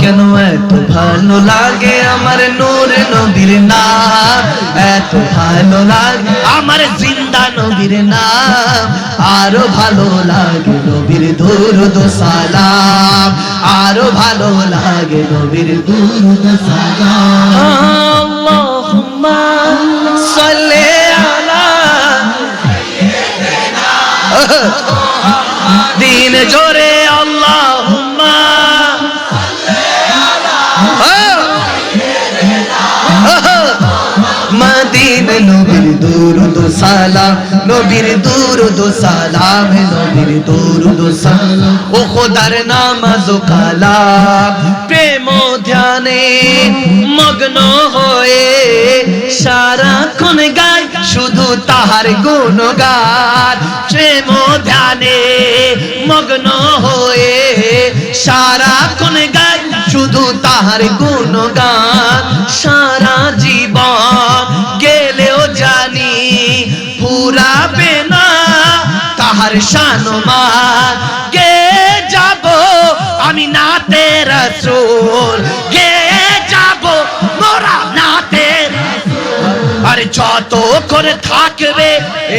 কেন এত ভালো লাগে আমার নূর নবীর নাম? এত ভালো লাগে আমার জিন্দা নবীর নাম। আরও ভালো লাগে নবীর দুরুদ সালাম। আরও ভালো লাগে নবীর দুরুদ সালাম। আল্লাহুম্মা সাল্লি আলা দিন জোরে সালাম, নবীর দুরুদ সালাম, নবীর দুরুদ সালাম। ও খোদার নামাজ প্রেম ধ্যানে মগ্ন হয়ে সারাক্ষণ গায় শুধু তাহার গুণগান। প্রেম ধ্যানে মগ্ন হয়ে গায় শুধু তাহার সারা জীবন জানি ফুরাবে না, তাহার শানমান গে যাব? আমি নাতে রসুল। গে যাব? মোরা নাতে আরে যত করে থাকবে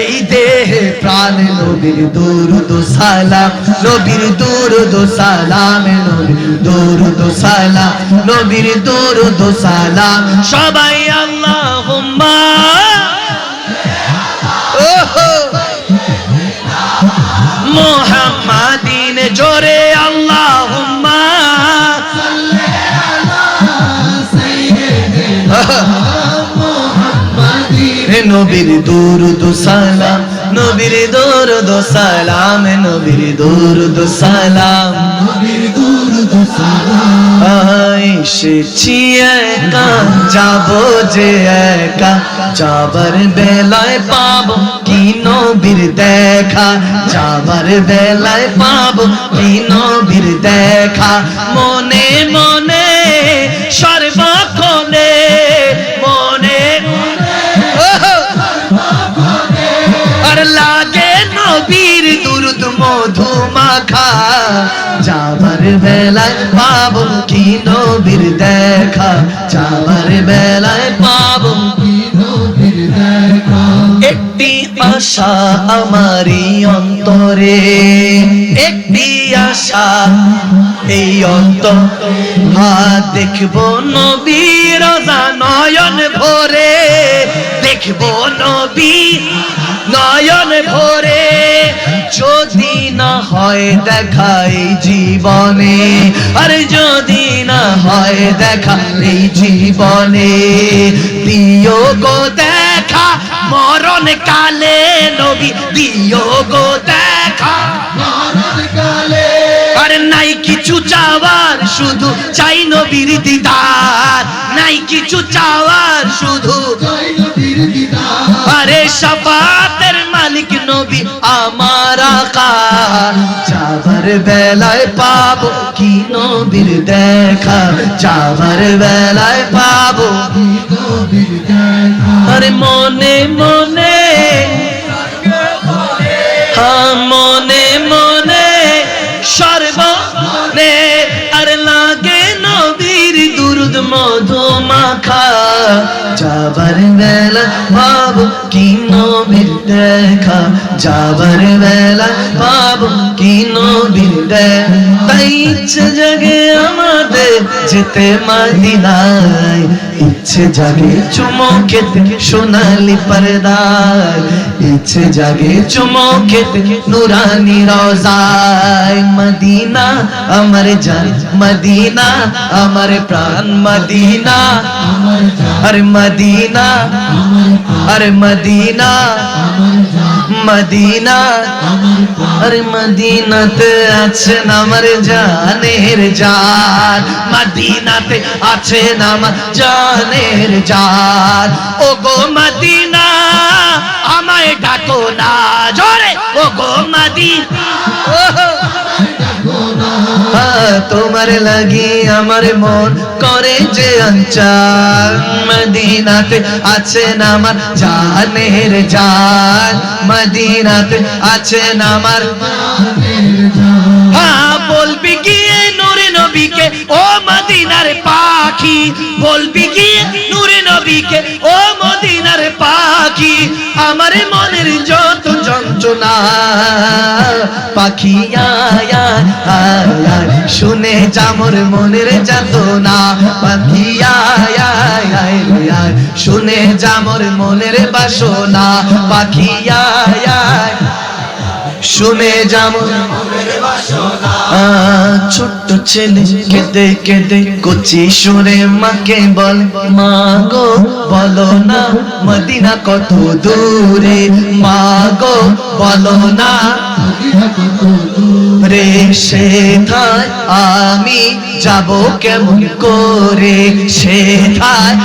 এই দেহে প্রাণ, নবীর দুরুদ সালাম। নবীর দুরুদ সালাম, নবীর দুরুদ সালাম। নবীর দুরুদ সালাম। সবাই আল্লাহুম্মা মোহাম্মদিন জোরে আল্লাহ নবীর দূর সালাম নবীর দূর সালাম নবীর দূর সালাম। নবীর সালাম এসেছি একা, যাব যে একা, যাবার বেলায় পাব। কি নবীর দেখা, যাবার বেলায় পাব। কি নবীর দেখা, মনে মনে মাখা যাবার বেলায় পাবো কি নবীর দেখা? যাবার বেলায় পাবো একটি আশা আমারই অন্তরে, একটি আশা এই অন্তর। দেখব নবীর নয়ন ভরে, দেখব নবী নয়ন ভরে। যদি না হয় দেখাই জীবনে, আর যদি না হয় দেখাই জীবনে, দিও গো দেখা মরণ কালে নবী, দিও গো দেখা আর নাই কিছু চাওয়ার শুধু চাই নবীর দিদার। নাই কিছু চাওয়ার শুধু। আরে সাফাতের মালিক নবী আমার চাবার বেলায় পাব কি নবীর দেখা। চাবার বেলায় পাব আরে মনে মনে মাখা যাবার বেলা পাবো কি নবীর দেখা। যাবার বেলা পাবো কি নবীর তাই ইচ্ছে জাগে আমাদের যেতে মাদিনায়। ইচ্ছে জাগে চুমকেতে সোনালি পর্দায়। ইচ্ছে জাগে চুমকেতে নুরানি রোজায়। মদিনা আমার জান, মদিনা আমার প্রাণ, মদিনা আরে মদিনা আরে মদিনা মদিনা। আরে মদিনাতে আছেন আমার জানের জান। মদিনাতে আছেন আমার জানের জান। ও গো মদিনা আমায় ডাকো না জোরে। ও গো মদিনা তোমার লাগি আমার মন করে যে অঞ্চল। মদিনাতে আছেন আমার জানের জান মদিনাতে আছেন আমার বলবি গিয়ে নূরে নবীকে, ও মদিনার পাখি। বলবি কি নূরে নবীকে, ও মদিনার পাখি। আমার মনের যত যন্ত্রণা পাখি শুনে যামর মনের যাতনা। পাখি শুনে যামর মনের বাসনা। পাখি শুনে ছোট্ট ছেলে কেঁদে কেঁদে কচি সুরে মাকে বল, মা গো, বলো না মদিনা কত দূরে? মা গো, বলো না রে সে সেথায় আমি যাব কেমন করে? সে সেথায়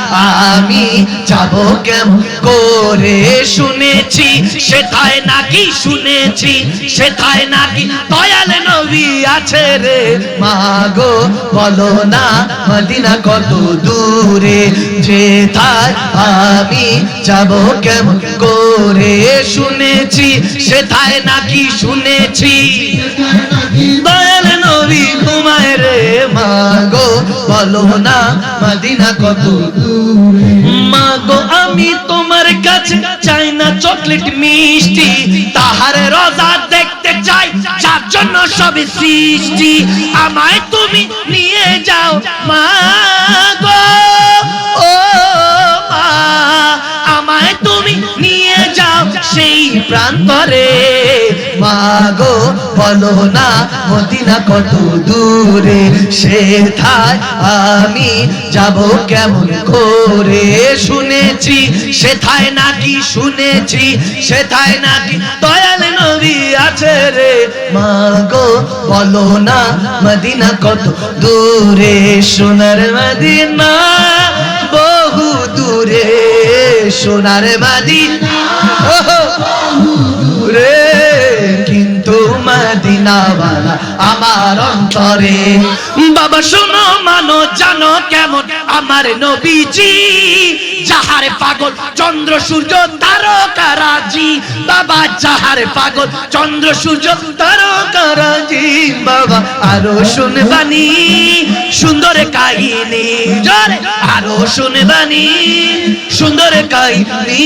আমি যাব কেমন করে? শুনেছি, সে সেথায় নাকি শুনেছি সেথায় নাকি দয়াল নবী আছে রে? মাগো, বলো না, মদিনা কত দূরে? যেথায় আমি যাব কেমন করে? শুনেছি, সেথায় নাকি শুনেছি। দয়াল নবী ঘুমায় রে মাগো, বলো না মদিনা কত মাগো, আমি তোমার কাছে চাই না চকলেট মিষ্টি, তাহার রোজা দেখতে চাই, যার জন্য সবে সৃষ্টি। আমায় তুমি নিয়ে যাও, মাগো। ও মা, আমায় তুমি নিয়ে যাও সেই প্রান্তরে। মাগো, বলো না, মদিনা কত দূরে? সেথায় আমি যাব কেমন করে? শুনেছি সেথায় নাকি, শুনেছি সেথায় নাকি দয়াল নবী আছে রে। মাগো, বলো না, মদিনা কত দূরে? সোনার মদিনা বহু দূরে। সোনার মদিনা মদিনাওয়ালা আমার অন্তরে বাবা, শোনো, মানো, জানো কেমন আমার নবীজি? যাহার পাগল চন্দ্র, সূর্য তারকারাজি বাবা, যাহার পাগল চন্দ্র, সূর্য তারকারাজি বাবা, আরও শুনবানি, সুন্দর কাহিনী। জোরে, আরও শুনবানি, সুন্দর কাহিনী।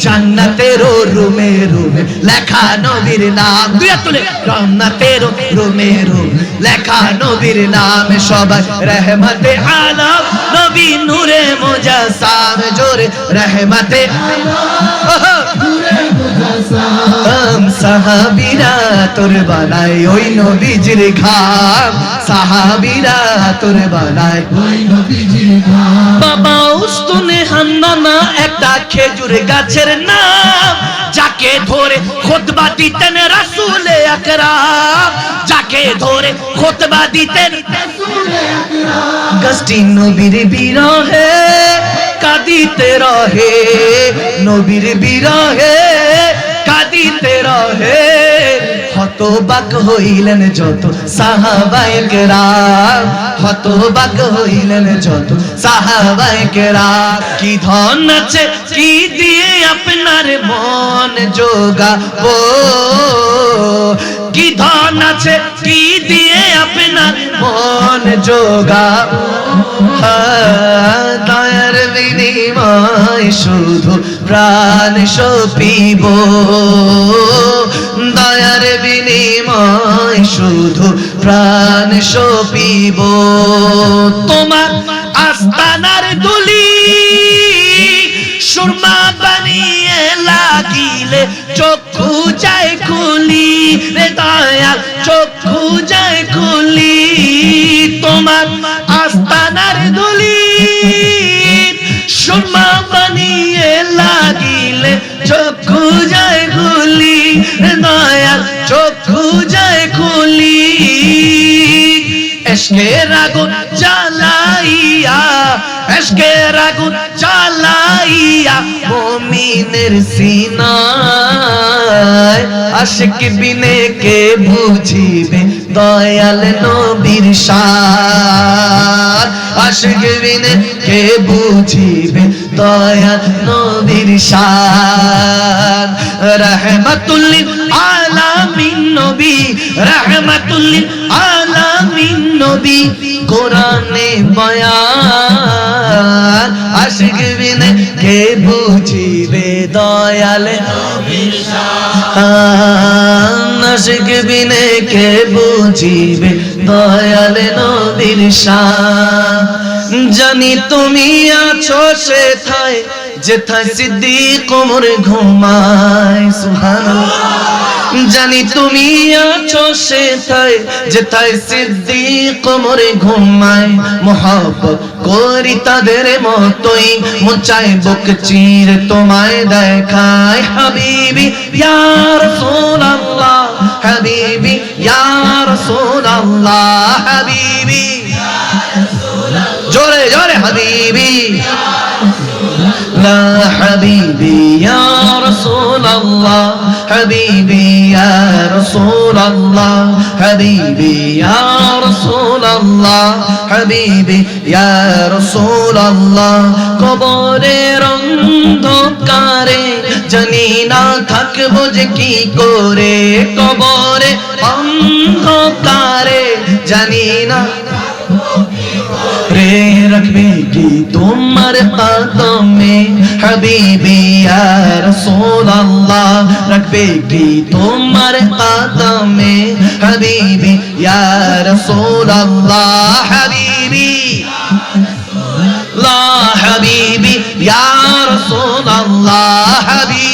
জান্নাতের রুমে রুমে লেখা নবীর নাম। হাত তুলে। জান্নাতের রুমে রুমে লেখা নবীর নাম সবাই রহমতে আলম। নবী নূরে মুজাসাম জোরে রহমতে আম সাহাবিরা তোর বানাই ওই নবীজির ঘাম। সাহাবিরা তোর বানাই বাবা উস্তুনে হান্নানা একটা খেজুর গাছের নাম। যাকে ধরে খোতবা দিতেন রাসূলে আকরাম। যাকে ধরে খোতবা দিতেন গাছটি নবীর বিরহে, কাঁদিতে রহে। নবীর বিরহে কাঁদিতে রহে। হতবাক হইলেন যত সাহাবায়ক রাম হতবাক হইলেন যত সাহাবায়ক রাম কি ধন আছে, কি দিয়ে আপনার মন যোগাবো কি ধন আছে কি দিয়ে আপনার মন যোগাবো হ্যাঁ, দয়ার বিনিময় শুধু প্রাণ সপিব। দয়ার বিনিময় শুধু প্রাণ সপিব। তোমার আস্তানার দুলি সুরমা বানিয়ে লাগিলে চক্ষু যায় খুলি রে দয়াল, চক্ষু যায় খুলি। তোমার আস্তানার দুলি সুরমা বানিয়ে লাগিলে চক্ষু যায় খুলি রে দয়াল, চক্ষু যায় খুলি। এসকের আগুন জ্বালাইয়া এসকের আগুন জ্বালাইয়া মমিনের সিনায়। আশিক বিনে কে বুঝিবে দয়াল নবীর শান আশিক বিনে কে বুঝিবে দয়াল নবীর শান রহমতুল্লিল নবী, রাহমাতুল্লিল আলামিন নবী, কোরআনে বয়ান, আশিক বিনে কে বুঝিবে দয়াল আশিক বিনে কে বুঝিবে দয়াল নবীর শান। জানি তুমি আছো সেথায় যেথায় সিদ্দিক ওমর ঘুমায়, সুবহানাল্লাহ। জানি তুমি আছো সেথায় যেথায় সিদ্দিক ওমরে ঘুমায়। মোহাব্বত করি তাদের মতোই মোচায় বুক চির তোমায় দেখায়। হাবিবি, ইয়া রাসূলুল্লাহ, হাবিবি, ইয়া রাসূলুল্লাহ, হাবিবি। জোরে জোরে, হাবিবি। لا حبيبي يا رسول الله حبيبي يا رسول الله حبيبي يا رسول الله حبيبي يا رسول الله কবরের অন্ধকারে জানি না থাকবো যে কি করে কবরে অন্ধকারে জানি না রে রখবে কি তোমার কদমে, হাবিবি ইয়া রাসূলুল্লাহ, রাখবে কি তোমার কদমে, হাবিবি ইয়া রাসূলুল্লাহ, হাবিবি লা হাবিবি ইয়া রাসূলুল্লাহ, হাবিবি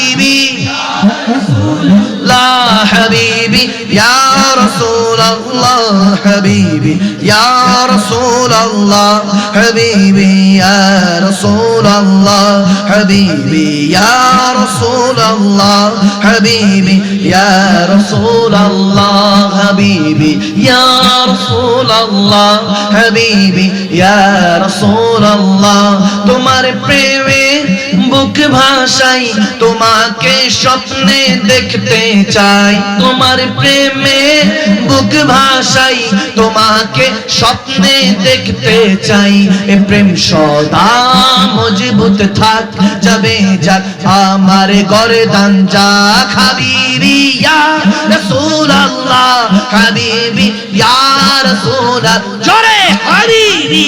الله حبيبي يا رسول الله حبيبي يا رسول الله حبيبي يا رسول الله حبيبي يا رسول الله حبيبي يا رسول الله حبيبي يا رسول الله حبيبي يا رسول الله تمہارے پیارے বুক ভাষাই তোমাকে স্বপ্নে দেখতে চাই। তোমার প্রেমে বুক ভাষাই তোমাকে স্বপ্নে দেখতে চাই। এ প্রেম সদা মজবুত থাক, যাবে যাক আমার গরদান যা হাবিবি হাবিবি হাবিবি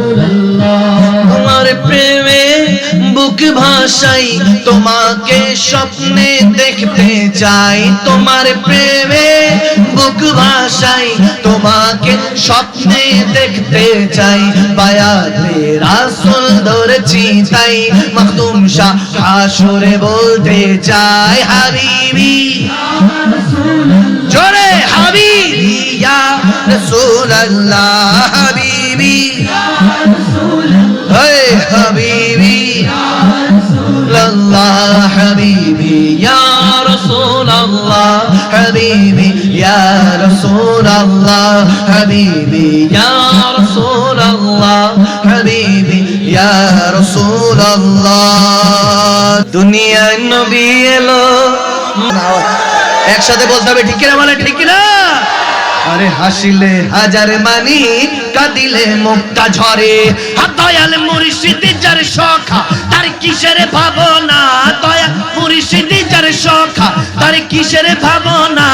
ভাষাই তোমাকে স্বপ্নে দেখতে চাই। তোমার প্রেমে বুক ভাষাই তোমাকে স্বপ্নে দেখতে চাই। বায়াতে রাসুল ধরেছি তাই, মখদুম শাহ হাসুরে বলতে চাই, হাবিবি। জোরে, হাবিবি, ইয়া রাসূলুল্লাহ হাবিবি হে হাবিবি। হে হবিবি হবিবি হবিবি রসোল্লাহ হবিবি হবিবি দুনিয়া নবী এলো। একসাথে বলতে হবে, ঠিক না বলে, ঠিক না আরে হাসিলে হাজার মানি কাঁদিলে মুক্তা ঝরে। দয়াল মুর্শিদি যার শখা তার কিসের ভাবনা? দয়া মুর্শিদি যার শখা তার কিসের ভাবনা?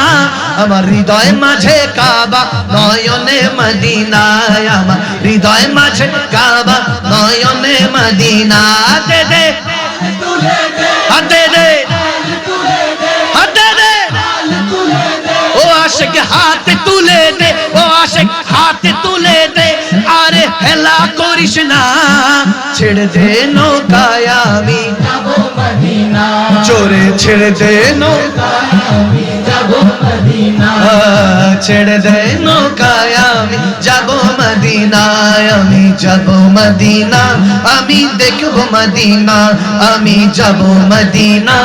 আমার হৃদয় মাঝে কাবা, নয়নে মদিনায়। আমার হৃদয় মাঝে কাবা, নয়নে মদিনা দে দে। হাতে দে। আশেক হাতে তুলে দে ও আশেক হাতে তুলে দে। হেলা করিস না, ছেড়ে দে নৌকায় আমি। জোরে ছেড়ে দে নৌকায় ছেড়ে দে নৌকায় আমি। যাব মদিনায়, আমি যাব মদিনা, আমি দেখব মদিনা, আমি যাব মদিনা,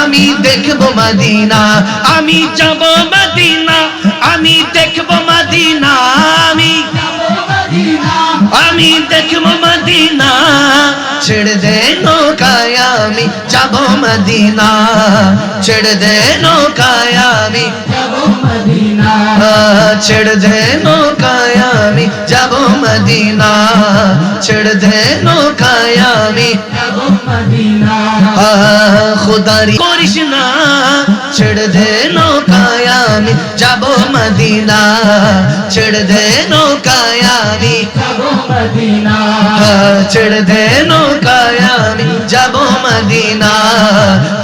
আমি দেখব মদিনা, আমি যাব মদিনা, আমি দেখব মদিনা, আমি আমি দেখব মদিনা ছেড়ে দে নৌকায় আমি যাব মদিনা। ছেড়ে দে নৌকায় আমি ছেড়ে দে নৌকায় আমি যাব মদিনা। ছেড়ে দে নৌকায় আমি খুদারি করিস না। ছেড়ে দে নৌকায় আমি যাব মদিনা। ছেড়ে দে নৌকায় আমি ছেড়ে দে নৌকায় আমি যাব মদিনা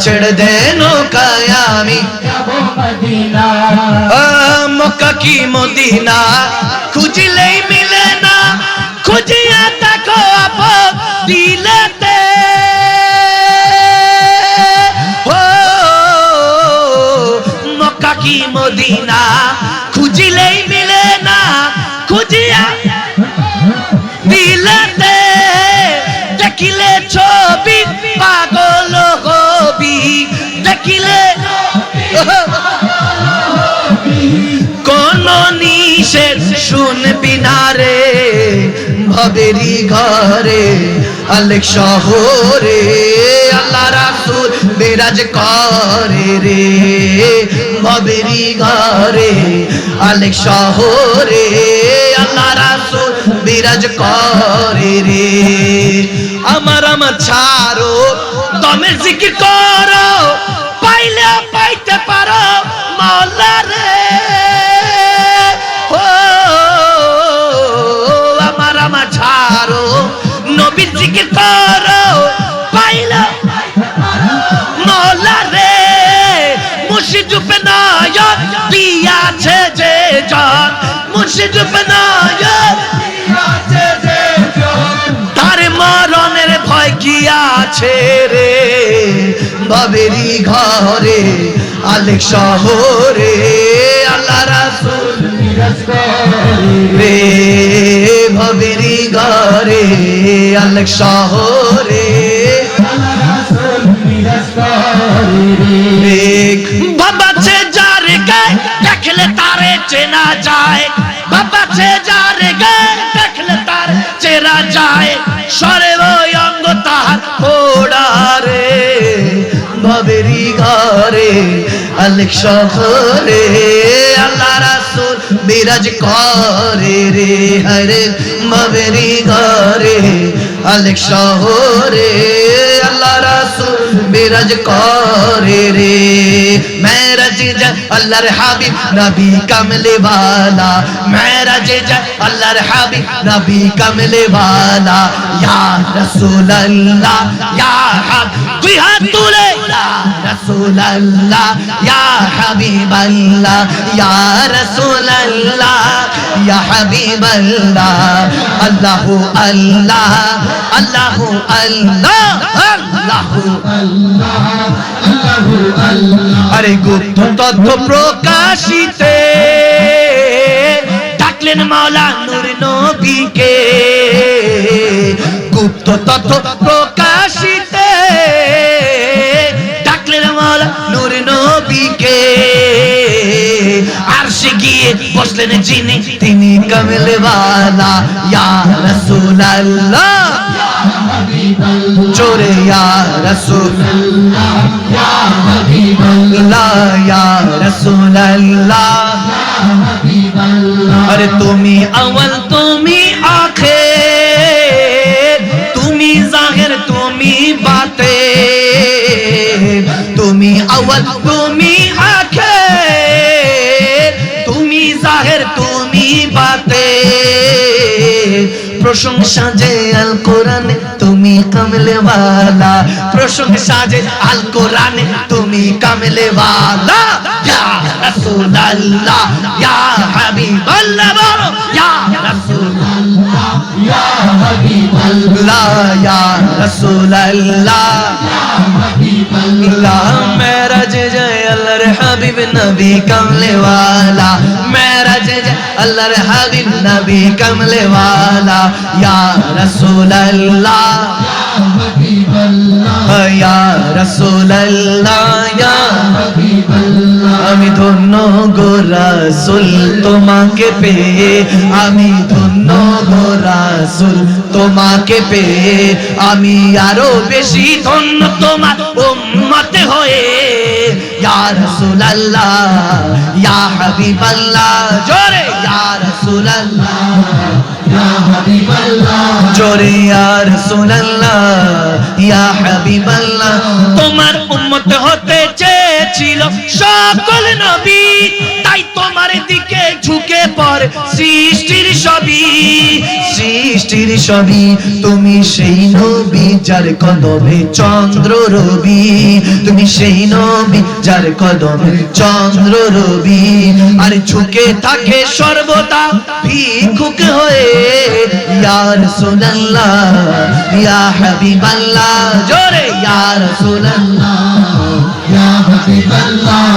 ছেড়ে দে নৌকায় আমি মক্কা কি মদিনা খুঁজলেই মিলে না খুঁজিয়া দেখো আপ দিলেতে ও মক্কা কি মদিনা নিষেধ শুনবি না রে? ভবেরি ঘরে, আলেক শহরে, আল্লাহ রাসূল বিরাজ করে রে। ভবেরি ঘরে, আলেক শহরে, আল্লাহ রাসূল বিরাজ করে রে। আমার আমার ছাড়ো, দমে জিকির করো, পাইলে পাইতে পারো মাওলা রে জিকির করো, পাইলে। মাওলা রে, মুর্শিদ বেনায়ক দিয়াছে যে জন। মুর্শিদ বেনায়ক তার মরণের ভয় কি আছে রে? বাবেরি ঘরে, আলেক শহরে, আল্লাহ রাসূল রে ভবেরি ঘরে, আলেক শহরে। বাবা সে যার গায় দেখলে তারে চেনা যায়। বাবা সে যার গায় দেখলে তার চেনা যায়। সরে ওই অঙ্গ তাহার পোড়ারে ভবেরি ঘরে, আলেক শহরে। আল্লাহ রাসূল বিরাজ করে রে হরে মবেরি ঘরে আলেক শহরে। রাসূল বিরাজ করে রে মেরাজ যায় আল্লাহর হাবিব নবী কামলে वाला মেরাজ যায় আল্লাহর হাবিব নবী কামলে वाला ইয়া রাসূলুল্লাহ ইয়া হাব দুই হাত তুলে ইয়া রাসূলুল্লাহ ইয়া হাবিবাল্লাহ ইয়া রাসূলুল্লাহ ইয়া হাবিবাল্লাহ আল্লাহু আল্লাহ আল্লাহু আল্লাহ আল্লাহু আরে গুপ্ত তথ্য প্রকাশিতে ডাকলেন মাওলা নূর নবীকে। গুপ্ত তথ্য প্রকাশিতে ডাকলেন মাওলা নূর নবীকে। আর সে গিয়ে বসলেন যিনি, তিনি কমলওয়ালা, ইয়া রাসূলুল্লাহ। জোরে ইয়া রাসূলুল্লাহ ইয়া রাসূলুল্লাহ। আরে তুমি আওয়াল, তুমি আখের। তুমি জাহির, তুমি বাতে তুমি আওয়াল, তুমি আখের। তুমি জাহির, তুমি বাতে প্রশংসা যে আল কোরআনে তুমি কামলে ওয়ালা প্রশংসা যে আল কোরআনে তুমি কামলে ওয়ালা ইয়া রাসূলুল্লাহ ইয়া হাবিবাল্লাহ বলো ইয়া রাসূলুল্লাহ ইয়া হাবিবাল্লাহ ইয়া রাসূলুল্লাহ লা মেরাজ জয় আল্লাহর হাবিব নবী কামলে ওয়ালা মেরাজ জয় আল্লাহর হাবিব নবী কামলে ওয়ালা ইয়া রাসূলুল্লাহ আমি ধন্য গো রাসুল তোমাকে পেয়ে। আমি ধন্য গো রাসুল তোমাকে পেয়ে। আমি আরও বেশি ধন্য তোমার উম্মত হয়ে। ইয়া রাসূলুল্লাহ, ইয়া হাবিবাল্লাহ, জোরে। ইয়া রাসূলুল্লাহ। জোরে আর সোনাল্লাহ ইয়া হাবিবাল্লাহ। তোমার উম্মত হতে চেয়েছিল সকল নবী তাই তোমার দিকে ঝুঁকে পড়ে সৃষ্টির সবই সৃষ্টির সবই তুমি সেই নবী যার কদমে চন্দ্র রবি। তুমি সেই নবী যার কদমে চন্দ্র রবি। আর ঝুঁকে থাকে সর্বদা ভিক্ষুক হয়ে। ইয়া রাসূলুল্লাহ, ইয়া হাবিবাল্লাহ, জোরে ইয়া রাসূলুল্লাহ